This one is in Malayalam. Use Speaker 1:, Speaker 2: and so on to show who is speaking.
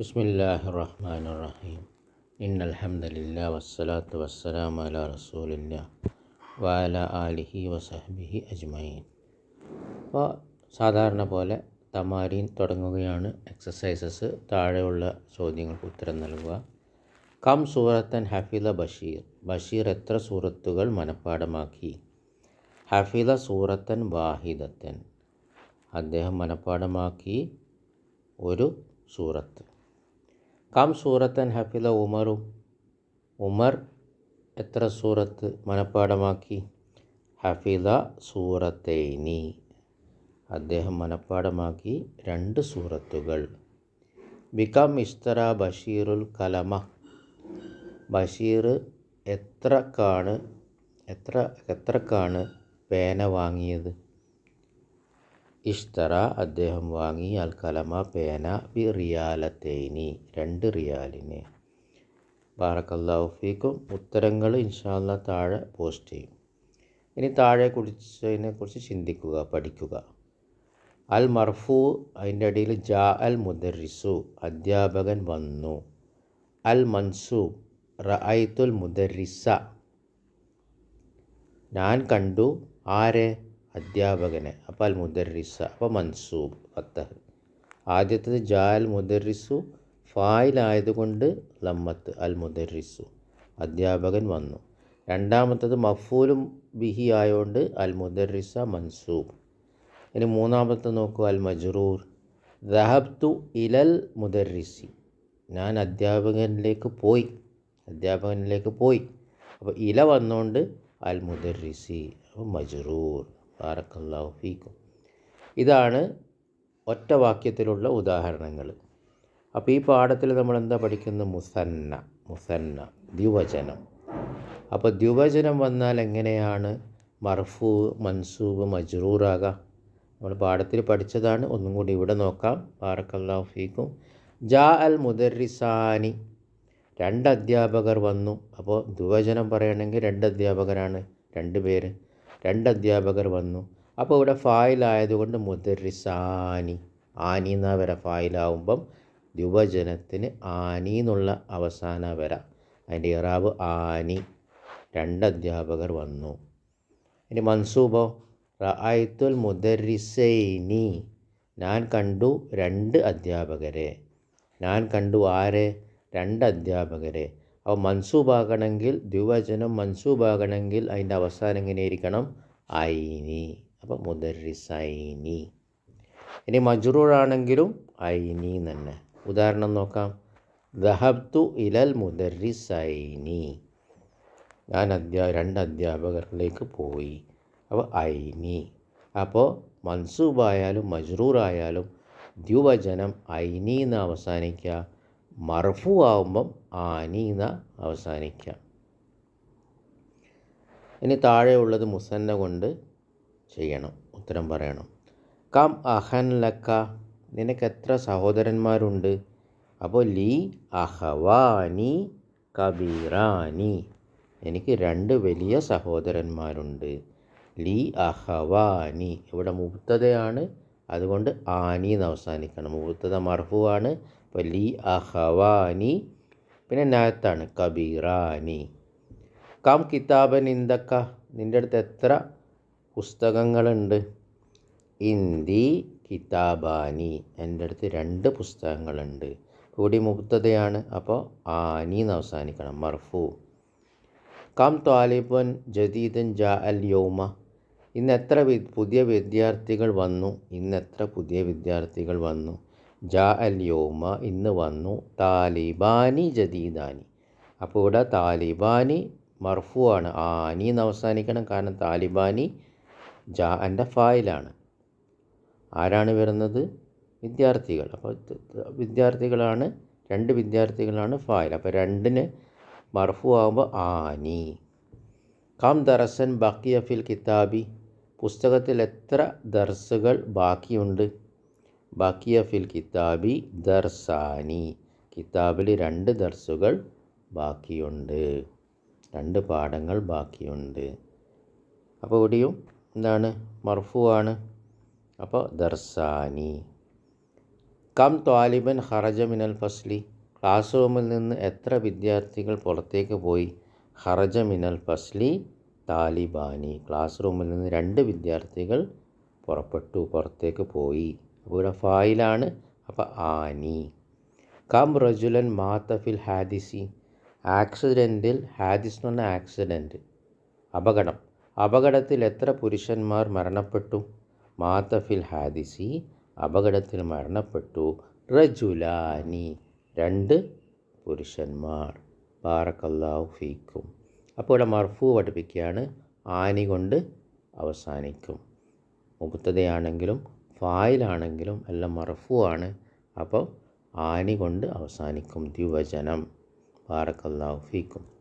Speaker 1: ബിസ്മില്ലാഹി റഹ്മാൻ റഹീം ഇന്നൽഹമ്മദില്ല വസ്സലാത്തു വസ്സലാം അല റസൂലില്ല വാല ആലിഹി വസഹബിഹി അജ്മൈൻ അപ്പോൾ സാധാരണ പോലെ തമാരീൻ തുടങ്ങുകയാണ് എക്സസൈസസ്. താഴെയുള്ള ചോദ്യങ്ങൾക്ക് ഉത്തരം നൽകുക. കം സൂറത്തൻ ഹഫീല ബഷീർ. ബഷീർ എത്ര സൂറത്തുകൾ മനഃപ്പാടമാക്കി ഹഫീല സൂറത്തൻ വാഹിദത്തൻ. അദ്ദേഹം മനഃപ്പാടമാക്കി ഒരു സൂറത്ത്. കം സൂറത്തൻ ഹഫില ഉമറു. ഉമർ എത്ര സൂറത്ത് മനഃപ്പാടമാക്കി ഹഫില സൂറത്തേനി. അദ്ദേഹം മനഃപ്പാടമാക്കി രണ്ട് സൂറത്തുകൾ. ബികം ഇസ്തറ ബഷീറുൽ കലമ. ബഷീർ എത്രക്കാണ് എത്ര എത്രക്കാണ് പേന വാങ്ങിയത്? ഇഷ്തറ അദ്ദേഹം വാങ്ങി അൽ കലമ പേന ബി റിയാലത്തേനി രണ്ട് റിയാലിന്. ബാറക്കല്ലാഫീക്കും ഉത്തരങ്ങൾ ഇൻഷാല്ല താഴെ പോസ്റ്റ് ചെയ്യും. ഇനി താഴെ കുറിച്ചതിനെ കുറിച്ച് ചിന്തിക്കുക പഠിക്കുക. അൽ മർഫു അതിന്റെ അടിയിൽ ജാ അൽ മുദറിസു അധ്യാപകൻ വന്നു. അൽ മൻസൂബ് റഅയ്ത്തുൽ മുദറിസ ഞാൻ കണ്ടു. ആരെ? അധ്യാപകനെ. അപ്പോൾ അൽ മുദറിസ അപ്പോൾ മൻസൂബ് ഫത്തഹ്. ആദ്യത്തത് ജാ അൽ മുദറിസു ഫായിലായതുകൊണ്ട് ലമ്മത്ത് അൽ മുദറിസു അധ്യാപകൻ വന്നു. രണ്ടാമത്തത് മഫൂലും ബിഹി ആയതുകൊണ്ട് അൽ മുദറിസ മൻസൂബ്. ഇനി മൂന്നാമത്തെ നോക്കൂ അൽ മജ്റൂർ ദഹബ്തു ഇലൽ മുദറിസി ഞാൻ അധ്യാപകനിലേക്ക് പോയി. അധ്യാപകനിലേക്ക് പോയി. അപ്പോൾ ഇല വന്നുകൊണ്ട് അൽ മുദറിസി അപ്പോൾ മജ്റൂർ. ബാറക്കല്ലാഹു ഫീക്കും. ഇതാണ് ഒറ്റ വാക്യത്തിലുള്ള ഉദാഹരണങ്ങൾ. അപ്പോൾ ഈ പാഠത്തിൽ നമ്മൾ എന്താ പഠിക്കുന്നത്? Musannah Musannah ദ്വിവചനം. അപ്പോൾ ദ്വിവചനം വന്നാൽ എങ്ങനെയാണ്? മർഫൂ മൻസൂബ് മജ്റൂറാകാം. നമ്മൾ പാഠത്തിൽ പഠിച്ചതാണ്. ഒന്നും കൂടി ഇവിടെ നോക്കാം. ബാറക്കല്ലാഹു ഫീക്കും. ജാ അൽ മുദറിസാനി രണ്ട് അധ്യാപകർ വന്നു. അപ്പോൾ ദ്വിവചനം പറയണമെങ്കിൽ രണ്ട് അധ്യാപകരാണ്. രണ്ട് പേര്. രണ്ട് അധ്യാപകർ വന്നു. അപ്പോൾ ഇവിടെ ഫായിലായതുകൊണ്ട് മുദറിസാനി ആനി എന്ന വര? ഫായിലാവുമ്പം ദ്വിവചനത്തിന് ആനി എന്നുള്ള അവസാന വര. അതിന്റെ ഇറാവ് ആനി. രണ്ട് അധ്യാപകർ വന്നു. ഇനി മൻസൂബോ റായിത്തുൽ മുദരിസൈനി. ഞാൻ കണ്ടു രണ്ട് അധ്യാപകരെ. ഞാൻ കണ്ടു ആരെ? രണ്ട് അധ്യാപകരെ അപ്പോൾ മൻസൂബാകണമെങ്കിൽ ദ്വിവചനം മൻസൂബാകണമെങ്കിൽ അതിന്റെ അവസാനം ഇരിക്കണം? ഐനി. അപ്പോൾ മുദരിസൈനി. ഇനി മജ്റൂറാണെങ്കിലും ഐനി തന്നെ. ഉദാഹരണം നോക്കാം. ദഹബ്തു ഇലൽ മുദരിസൈനി. ഞാൻ അധ്യാ രണ്ട് അധ്യാപകരിലേക്ക് പോയി. അപ്പോൾ ഐനി. അപ്പോൾ മൻസൂബായാലും മജ്റൂറായാലും ദ്വിവചനം ഐനി എന്ന് അവസാനിക്കുക. മർഫു ആവുമ്പം ആനീന അവസാനിക്കാം. ഇനി താഴെയുള്ളത് മുസന്ന കൊണ്ട് ചെയ്യണം ഉത്തരം പറയണം. കം അഹൻ ലക്ക നിനക്ക് എത്ര സഹോദരന്മാരുണ്ട്? അപ്പോൾ ലീ അഹവാനി കബീറാനി എനിക്ക് രണ്ട് വലിയ സഹോദരന്മാരുണ്ട്. ലീ അഹവാനി ഇവിടെ മുബത്തതയാണ് അതുകൊണ്ട് ആനി എന്ന് അവസാനിക്കണം. മുബത്തത മർഫുവാണ് അപ്പോൾ ലീ അഹവാനി. പിന്നെ നാത്താണ് കബീറാനി. കം കിതാബൻ ഇന്ദക്ക നിന്റെ അടുത്ത് എത്ര പുസ്തകങ്ങളുണ്ട്? ഇന്ദി കിതാബാനി. എന്റെ അടുത്ത് രണ്ട് പുസ്തകങ്ങളുണ്ട്. കൂടി മുക്തതയാണ് അപ്പോൾ ആനി എന്ന് അവസാനിക്കണം. മർഫു. കം താലിബൻ ജദീദൻ ജാ അൽ യോമ. ഇന്ന് എത്ര പുതിയ വിദ്യാർത്ഥികൾ വന്നു? ഇന്ന് എത്ര പുതിയ വിദ്യാർത്ഥികൾ വന്നു? ജാ അൽ യോമ ഇന്ന് വന്നു. താലിബാനി ജദീദാനി. അപ്പോൾ ഇവിടെ താലിബാനി മർഫു ആണ് ആനി എന്ന് അവസാനിക്കണം. കാരണം താലിബാനി ജാ എന്റെ ഫായിലാണ്. ആരാണ് വരുന്നത്? വിദ്യാർത്ഥികൾ. അപ്പോൾ വിദ്യാർത്ഥികളാണ് രണ്ട് വിദ്യാർത്ഥികളാണ് ഫായിൽ. അപ്പോൾ രണ്ടിന് മർഫു ആകുമ്പോൾ ആനി. കാം ദർസൻ ബാക്കി ഫിൽ കിതാബി. പുസ്തകത്തിൽ എത്ര ദർസുകൾ ബാക്കിയുണ്ട്? ബക്കിയ ഫിൽ കിതാബി ദർസാനി. കിതാബിൽ രണ്ട് ദർസുകൾ ബാക്കിയുണ്ട്. രണ്ട് പാഠങ്ങൾ ബാക്കിയുണ്ട്. അപ്പോൾ ഇവിടെയും എന്താണ്? മർഫു ആണ് അപ്പോൾ ദർസാനി. കം ത്വാലിബൻ ഹറജ മിനൽ ഫസ്ലി. ക്ലാസ് റൂമിൽ നിന്ന് എത്ര വിദ്യാർത്ഥികൾ പുറത്തേക്ക് പോയി? ഹറജ മിനൽ ഫസ്ലി താലിബാനി. ക്ലാസ് റൂമിൽ നിന്ന് രണ്ട് വിദ്യാർത്ഥികൾ പുറപ്പെട്ടു പുറത്തേക്ക് പോയി. അപ്പോൾ ഇവിടെ ഫായിലാണ്. അപ്പോൾ ആനി. കം റജുലൻ മാത്തഫിൽ ഹാദിസി. ആക്സിഡന്റിൽ ഹാദിസ് എന്ന് പറഞ്ഞാൽ ആക്സിഡന്റ്. അപകടം. അപകടത്തിൽ എത്ര പുരുഷന്മാർ മരണപ്പെട്ടു? മാത്തഫിൽ ഹാദിസി അപകടത്തിൽ മരണപ്പെട്ടു. റജുലാനി. രണ്ട് പുരുഷന്മാർ. ബാറക്കല്ലാഹു ഫീക്കും. അപ്പോൾ ഇവിടെ മർഫു പഠിപ്പിക്കുകയാണ്. ആനി കൊണ്ട് അവസാനിക്കും. മുബത്തതയാണെങ്കിലും ഫായിലാണെങ്കിലും എല്ലാം മറഫുവാണ്. ആണ് അപ്പോൾ ആനി കൊണ്ട് അവസാനിക്കും ദ്വിവചനം. ബാറക്കല്ലാഹു ഫീക്കും.